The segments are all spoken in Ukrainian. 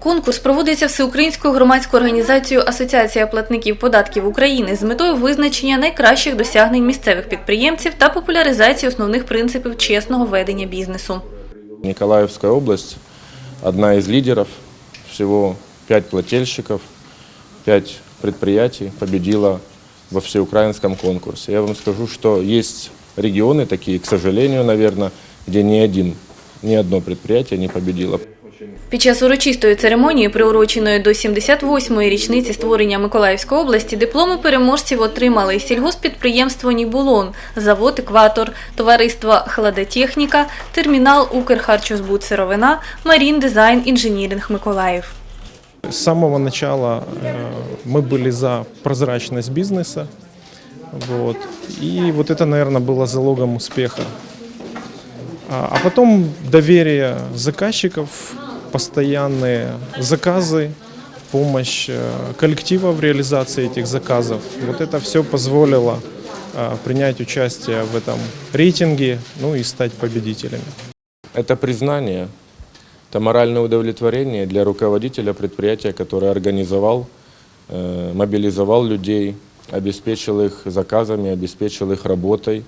Конкурс проводиться всеукраїнською громадською організацією Асоціація платників податків України з метою визначення найкращих досягнень місцевих підприємців та популяризації основних принципів чесного ведення бізнесу. Николаевская область одна из лидеров. Всего пять плательщиков, пять предприятий победила во всеукраинском конкурсе. Я вам скажу, что есть регионы такие, к сожалению, наверное, где ни один, ни одно предприятие не победило. Під час урочистої церемонії, приуроченої до 78-ї річниці створення Миколаївської області, дипломи переможців отримали сільгоспідприємство «Нібулон», завод «Екватор», товариство «Хладотехніка», термінал «Укрхарчозбуд сировина», «Марін Дизайн Інженіринг Миколаїв». С самого начала э, мы были за прозрачность бизнеса. Вот. И вот это, наверное, было залогом успеха. А а потом доверие заказчиков, постоянные заказы, помощь э, коллектива в реализации этих заказов. Вот это все позволило э, принять участие в этом рейтинге, ну и стать победителями. Это признание, это моральное удовлетворение для руководителя предприятия, который организовал, э, мобилизовал людей, обеспечил их заказами, обеспечил их работой,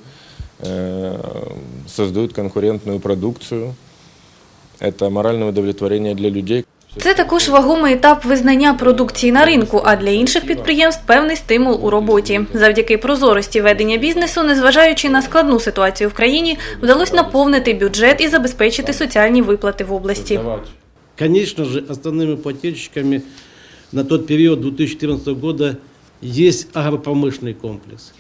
создают конкурентную продукцию. Это моральное удовлетворение для людей. Це також вагомий етап визнання продукції на ринку, а для інших підприємств певний стимул у роботі. Завдяки прозорості ведення бізнесу, незважаючи на складну ситуацію в країні, вдалося наповнити бюджет і забезпечити соціальні виплати в області. Конечно же, основными плательщиками на тот период 2014 года есть агропромышленный комплекс.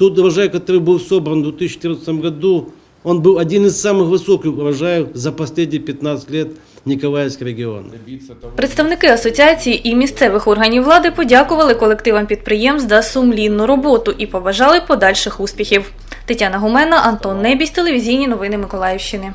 Тот урожай, который был собран в 2014 году, он был один из самых высоких урожаев за последние 15 лет Николаевского региона. Представники асоціації і місцевих органів влади подякували колективам підприємств за сумлінну роботу і побажали подальших успіхів. Тетяна Гумена, Антон Небісь, телевізійні новини Миколаївщини.